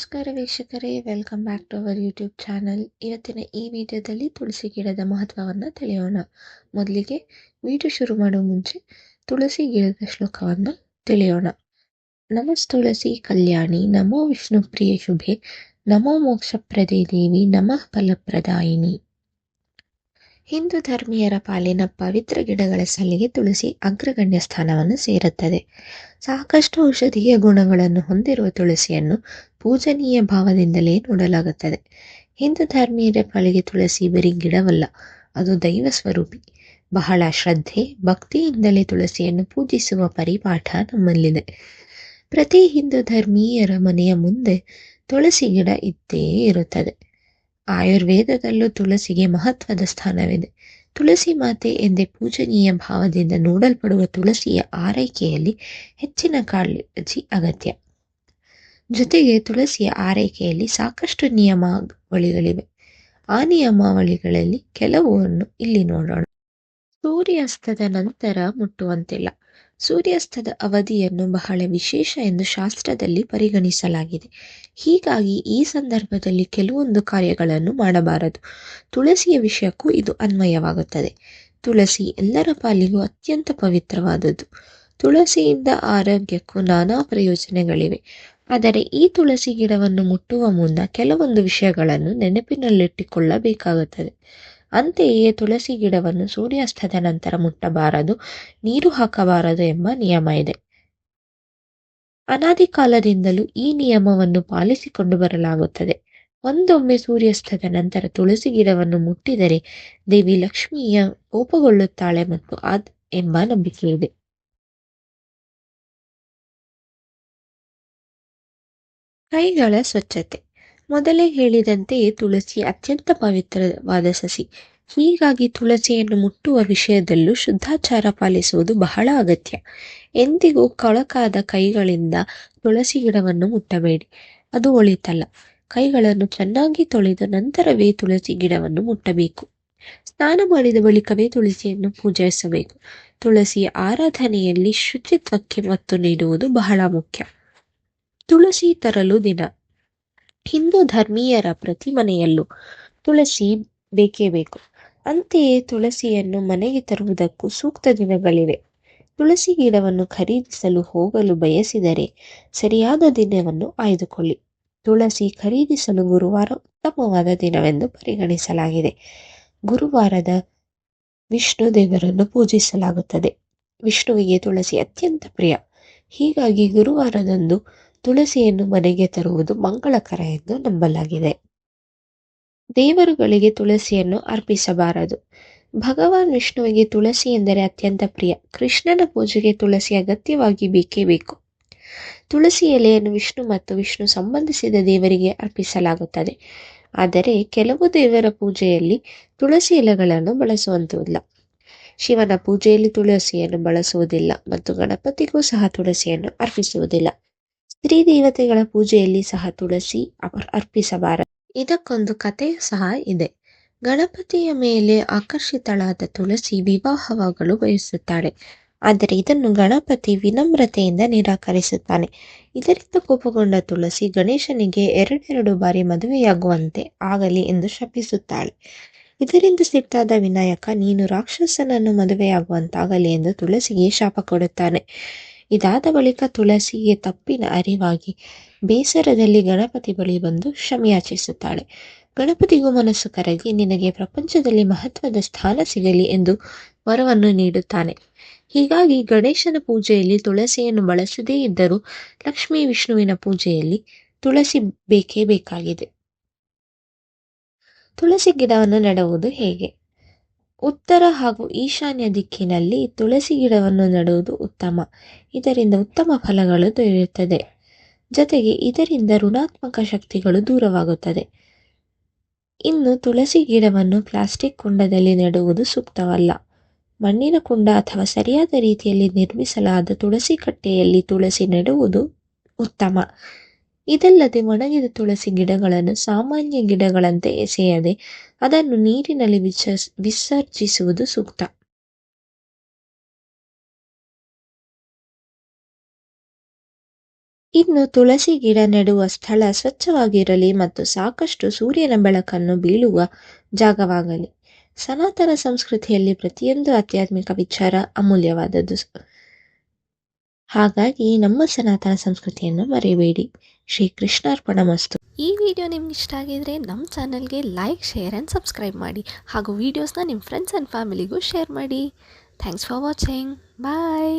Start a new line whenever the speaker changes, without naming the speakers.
ನಮಸ್ಕಾರ ವೀಕ್ಷಕರೇ welcome back to our YouTube channel ಇವತ್ತಿನ ಈ ವಿಡಿಯೋದಲ್ಲಿ ತುಳಸಿ ಗಿಡದ ಮಹತ್ವವನ್ನು ತಿಳಿಯೋಣ. ಮೊದಲಿಗೆ ವಿಡಿಯೋ ಶುರು ಮಾಡೋ ಮುಂಚೆ ತುಳಸಿ ಗಿಡದ ಶ್ಲೋಕವನ್ನು ತಿಳಿಯೋಣ. ನಮಸ್ ತುಳಸಿ ಕಲ್ಯಾಣಿ, ನಮೋ ವಿಷ್ಣು ಪ್ರಿಯ ಶುಭೆ, ನಮೋ ಮೋಕ್ಷಪ್ರದೇ ದೇವಿ, ನಮಃ ಫಲಪ್ರದಾಯಿನಿ. ಹಿಂದೂ ಧರ್ಮೀಯರ ಪಾಲಿನ ಪವಿತ್ರ ಗಿಡಗಳ ಸಲ್ಲಿಗೆ ತುಳಸಿ ಅಗ್ರಗಣ್ಯ ಸ್ಥಾನವನ್ನು ಸೇರುತ್ತದೆ. ಸಾಕಷ್ಟು ಔಷಧೀಯ ಗುಣಗಳನ್ನು ಹೊಂದಿರುವ ತುಳಸಿಯನ್ನು ಪೂಜನೀಯ ಭಾವದಿಂದಲೇ ನೋಡಲಾಗುತ್ತದೆ. ಹಿಂದೂ ಧರ್ಮೀಯರ ಪಾಲಿಗೆ ತುಳಸಿ ಬರೀ ಗಿಡವಲ್ಲ, ಅದು ದೈವ ಸ್ವರೂಪಿ. ಬಹಳ ಶ್ರದ್ಧೆ, ಭಕ್ತಿಯಿಂದಲೇ ತುಳಸಿಯನ್ನು ಪೂಜಿಸುವ ಪರಿಪಾಠ ನಮ್ಮಲ್ಲಿದೆ. ಪ್ರತಿ ಹಿಂದೂ ಧರ್ಮೀಯರ ಮನೆಯ ಮುಂದೆ ತುಳಸಿ ಗಿಡ ಇದ್ದೇ ಇರುತ್ತದೆ. ಆಯುರ್ವೇದದಲ್ಲೂ ತುಳಸಿಗೆ ಮಹತ್ವದ ಸ್ಥಾನವಿದೆ. ತುಳಸಿ ಮಾತೆ ಎಂದೇ ಪೂಜನೀಯ ಭಾವದಿಂದ ನೋಡಲ್ಪಡುವ ತುಳಸಿಯ ಆರೈಕೆಯಲ್ಲಿ ಹೆಚ್ಚಿನ ಕಾಳಜಿ ಅಗತ್ಯ. ಜೊತೆಗೆ ತುಳಸಿಯ ಆರೈಕೆಯಲ್ಲಿ ಸಾಕಷ್ಟು ನಿಯಮಾವಳಿಗಳಿವೆ. ಆ ನಿಯಮಾವಳಿಗಳಲ್ಲಿ ಕೆಲವನ್ನು ಇಲ್ಲಿ ನೋಡೋಣ. ಸೂರ್ಯಾಸ್ತದ ನಂತರ ಮುಟ್ಟುವಂತಿಲ್ಲ. ಸೂರ್ಯಾಸ್ತದ ಅವಧಿಯನ್ನು ಬಹಳ ವಿಶೇಷ ಎಂದು ಶಾಸ್ತ್ರದಲ್ಲಿ ಪರಿಗಣಿಸಲಾಗಿದೆ. ಹೀಗಾಗಿ ಈ ಸಂದರ್ಭದಲ್ಲಿ ಕೆಲವೊಂದು ಕಾರ್ಯಗಳನ್ನು ಮಾಡಬಾರದು. ತುಳಸಿಯ ವಿಷಯಕ್ಕೂ ಇದು ಅನ್ವಯವಾಗುತ್ತದೆ. ತುಳಸಿ ಎಲ್ಲರ ಪಾಲಿಗೂ ಅತ್ಯಂತ ಪವಿತ್ರವಾದದ್ದು. ತುಳಸಿಯಿಂದ ಆರೋಗ್ಯಕ್ಕೂ ನಾನಾ ಪ್ರಯೋಜನಗಳಿವೆ. ಆದರೆ ಈ ತುಳಸಿ ಗಿಡವನ್ನು ಮುಟ್ಟುವ ಮುನ್ನ ಕೆಲವೊಂದು ವಿಷಯಗಳನ್ನು ನೆನಪಿನಲ್ಲಿಟ್ಟುಕೊಳ್ಳಬೇಕಾಗುತ್ತದೆ. ಅಂತೆಯೇ ತುಳಸಿ ಗಿಡವನ್ನು ಸೂರ್ಯಾಸ್ತದ ನಂತರ ಮುಟ್ಟಬಾರದು, ನೀರು ಹಾಕಬಾರದು ಎಂಬ ನಿಯಮ ಇದೆ. ಅನಾದಿ ಕಾಲದಿಂದಲೂ ಈ ನಿಯಮವನ್ನು ಪಾಲಿಸಿಕೊಂಡು ಬರಲಾಗುತ್ತದೆ. ಒಂದೊಮ್ಮೆ ಸೂರ್ಯಾಸ್ತದ ನಂತರ ತುಳಸಿ ಗಿಡವನ್ನು ಮುಟ್ಟಿದರೆ ದೇವಿ ಲಕ್ಷ್ಮಿಯ ಕೋಪಗೊಳ್ಳುತ್ತಾಳೆ ಮತ್ತು ಅದ್ ಎಂಬ ನಂಬಿಕೆ ಇದೆ. ಕೈಗಳ ಸ್ವಚ್ಛತೆ. ಮೊದಲೇ ಹೇಳಿದಂತೆಯೇ ತುಳಸಿ ಅತ್ಯಂತ ಪವಿತ್ರವಾದ ಸಸಿ. ಹೀಗಾಗಿ ತುಳಸಿಯನ್ನು ಮುಟ್ಟುವ ವಿಷಯದಲ್ಲೂ ಶುದ್ಧಾಚಾರ ಪಾಲಿಸುವುದು ಬಹಳ ಅಗತ್ಯ. ಎಂದಿಗೂ ಕೊಳಕಾದ ಕೈಗಳಿಂದ ತುಳಸಿ ಗಿಡವನ್ನು ಮುಟ್ಟಬೇಡಿ. ಅದು ಒಳಿತಲ್ಲ. ಕೈಗಳನ್ನು ಚೆನ್ನಾಗಿ ತೊಳೆದ ನಂತರವೇ ತುಳಸಿ ಗಿಡವನ್ನು ಮುಟ್ಟಬೇಕು. ಸ್ನಾನ ಮಾಡಿದ ಬಳಿಕವೇ ತುಳಸಿಯನ್ನು ಪೂಜಿಸಬೇಕು. ತುಳಸಿಯ ಆರಾಧನೆಯಲ್ಲಿ ಶುಚಿತ್ವಕ್ಕೆ ಒತ್ತು ನೀಡುವುದು ಬಹಳ ಮುಖ್ಯ. ತುಳಸಿ ತರಲು ದಿನ. ಹಿಂದೂ ಧರ್ಮೀಯರ ಪ್ರತಿ ಮನೆಯಲ್ಲೂ ತುಳಸಿ ಬೇಕೇ ಬೇಕು. ಅಂತೆಯೇ ತುಳಸಿಯನ್ನು ಮನೆಗೆ ತರುವುದಕ್ಕೂ ಸೂಕ್ತ ದಿನಗಳಿವೆ. ತುಳಸಿ ಗಿಡವನ್ನು ಖರೀದಿಸಲು ಹೋಗಲು ಬಯಸಿದರೆ ಸರಿಯಾದ ದಿನವನ್ನು ಆಯ್ದುಕೊಳ್ಳಿ. ತುಳಸಿ ಖರೀದಿಸಲು ಗುರುವಾರ ಉತ್ತಮವಾದ ದಿನವೆಂದು ಪರಿಗಣಿಸಲಾಗಿದೆ. ಗುರುವಾರದ ವಿಷ್ಣು ದೇವರನ್ನು ಪೂಜಿಸಲಾಗುತ್ತದೆ. ವಿಷ್ಣುವಿಗೆ ತುಳಸಿ ಅತ್ಯಂತ ಪ್ರಿಯ. ಹೀಗಾಗಿ ಗುರುವಾರದಂದು ತುಳಸಿಯನ್ನು ಮನೆಗೆ ತರುವುದು ಮಂಗಳಕರ ಎಂದು ನಂಬಲಾಗಿದೆ. ದೇವರುಗಳಿಗೆ ತುಳಸಿಯನ್ನು ಅರ್ಪಿಸಬಾರದು. ಭಗವಾನ್ ವಿಷ್ಣುವಿಗೆ ತುಳಸಿ ಎಂದರೆ ಅತ್ಯಂತ ಪ್ರಿಯ. ಕೃಷ್ಣನ ಪೂಜೆಗೆ ತುಳಸಿ ಅಗತ್ಯವಾಗಿ ಬೇಕೇ ಬೇಕು. ತುಳಸಿ ಎಲೆಯನ್ನು ವಿಷ್ಣು ಮತ್ತು ವಿಷ್ಣು ಸಂಬಂಧಿಸಿದ ದೇವರಿಗೆ ಅರ್ಪಿಸಲಾಗುತ್ತದೆ. ಆದರೆ ಕೆಲವು ದೇವರ ಪೂಜೆಯಲ್ಲಿ ತುಳಸಿ ಎಲೆಗಳನ್ನು ಬಳಸುವಂತಿಲ್ಲ ಶಿವನ ಪೂಜೆಯಲ್ಲಿ ತುಳಸಿಯನ್ನು ಬಳಸುವುದಿಲ್ಲ ಮತ್ತು ಗಣಪತಿಗೂ ಸಹ ತುಳಸಿಯನ್ನು ಅರ್ಪಿಸುವುದಿಲ್ಲ. ಸ್ತ್ರೀ ದೇವತೆಗಳ ಪೂಜೆಯಲ್ಲಿ ಸಹ ತುಳಸಿ ಅರ್ಪಿಸಬಾರದು ಇದಕ್ಕೊಂದು ಕಥೆಯೂ ಸಹ ಇದೆ. ಗಣಪತಿಯ ಮೇಲೆ ಆಕರ್ಷಿತಳಾದ ತುಳಸಿ ವಿವಾಹವಾಗಲು ಬಯಸುತ್ತಾಳೆ. ಆದರೆ ಇದನ್ನು ಗಣಪತಿ ವಿನಮ್ರತೆಯಿಂದ ನಿರಾಕರಿಸುತ್ತಾನೆ. ಇದರಿಂದ ಕೋಪಗೊಂಡ ತುಳಸಿ ಗಣೇಶನಿಗೆ ಎರಡೆರಡು ಬಾರಿ ಮದುವೆಯಾಗುವಂತೆ ಆಗಲಿ ಎಂದು ಶಪಿಸುತ್ತಾಳೆ. ಇದರಿಂದ ಸಿಟ್ಟಾದ ವಿನಾಯಕ, ನೀನು ರಾಕ್ಷಸನನ್ನು ಮದುವೆಯಾಗುವಂತಾಗಲಿ ಎಂದು ತುಳಸಿಗೆ ಶಾಪ ಕೊಡುತ್ತಾನೆ. ಇದಾದ ಬಳಿಕ ತುಳಸಿಗೆ ತಪ್ಪಿನ ಅರಿವಾಗಿ ಬೇಸರದಲ್ಲಿ ಗಣಪತಿ ಬಳಿ ಬಂದು ಕ್ಷಮೆಯಾಚಿಸುತ್ತಾಳೆ ಗಣಪತಿಗೂ ಮನಸ್ಸು ಕರಗಿ, ನಿನಗೆ ಪ್ರಪಂಚದಲ್ಲಿ ಮಹತ್ವದ ಸ್ಥಾನ ಸಿಗಲಿ ಎಂದು ವರವನ್ನು ನೀಡುತ್ತಾನೆ. ಹೀಗಾಗಿ ಗಣೇಶನ ಪೂಜೆಯಲ್ಲಿ ತುಳಸಿಯನ್ನು ಬಳಸದೇ ಇದ್ದರೂ ಲಕ್ಷ್ಮೀ ವಿಷ್ಣುವಿನ ಪೂಜೆಯಲ್ಲಿ ತುಳಸಿ ಬೇಕೇ ಬೇಕಾಗಿದೆ. ತುಳಸಿ ಗಿಡವನ್ನು ನೆಡುವುದು ಹೇಗೆ? ಉತ್ತರ ಹಾಗೂ ಈಶಾನ್ಯ ದಿಕ್ಕಿನಲ್ಲಿ ತುಳಸಿ ಗಿಡವನ್ನು ನೆಡುವುದು ಉತ್ತಮ. ಇದರಿಂದ ಉತ್ತಮ ಫಲಗಳು ದೊರೆಯುತ್ತದೆ. ಜೊತೆಗೆ ಇದರಿಂದ ಋಣಾತ್ಮಕ ಶಕ್ತಿಗಳು ದೂರವಾಗುತ್ತದೆ. ಇನ್ನು ತುಳಸಿ ಗಿಡವನ್ನು ಪ್ಲಾಸ್ಟಿಕ್ ಕುಂಡದಲ್ಲಿ ನೆಡುವುದು ಸೂಕ್ತವಲ್ಲ. ಮಣ್ಣಿನ ಕುಂಡ ಅಥವಾ ಸರಿಯಾದ ರೀತಿಯಲ್ಲಿ ನಿರ್ಮಿಸಲಾದ ತುಳಸಿ ಕಟ್ಟೆಯಲ್ಲಿ ತುಳಸಿ ನೆಡುವುದು ಉತ್ತಮ. ಇದಲ್ಲದೆ ಒಣಗಿದ ತುಳಸಿ ಗಿಡಗಳನ್ನು ಸಾಮಾನ್ಯ ಗಿಡಗಳಂತೆ ಎಸೆಯದೆ ಅದನ್ನು ನೀರಿನಲ್ಲಿ ವಿಸರ್ಜಿಸುವುದು ಸೂಕ್ತ. ಇನ್ನು ತುಳಸಿ ಗಿಡ ನೆಡುವ ಸ್ಥಳ ಸ್ವಚ್ಛವಾಗಿರಲಿ ಮತ್ತು ಸಾಕಷ್ಟು ಸೂರ್ಯನ ಬೆಳಕನ್ನು ಬೀಳುವ ಜಾಗವಾಗಲಿ. ಸನಾತನ ಸಂಸ್ಕೃತಿಯಲ್ಲಿ ಪ್ರತಿಯೊಂದು ಆಧ್ಯಾತ್ಮಿಕ ವಿಚಾರ ಅಮೂಲ್ಯವಾದದ್ದು. ಹಾಗಾಗಿ ನಮ್ಮ ಸನಾತನ ಸಂಸ್ಕೃತಿಯನ್ನು ಮರೆಯಬೇಡಿ. ಶ್ರೀ ಕೃಷ್ಣಾರ್ಪಣ ಮಸ್ತು.
ಈ ವಿಡಿಯೋ ನಿಮ್ಗೆ ಇಷ್ಟ ಆಗಿದ್ರೆ ನಮ್ಮ ಚಾನಲ್ಗೆ ಲೈಕ್ ಶೇರ್ ಆ್ಯಂಡ್ ಸಬ್ಸ್ಕ್ರೈಬ್ ಮಾಡಿ. ಹಾಗೂ ವೀಡಿಯೋಸ್ನ ನಿಮ್ಮ ಫ್ರೆಂಡ್ಸ್ ಆ್ಯಂಡ್ ಫ್ಯಾಮಿಲಿಗೂ ಶೇರ್ ಮಾಡಿ. Thanks for watching bye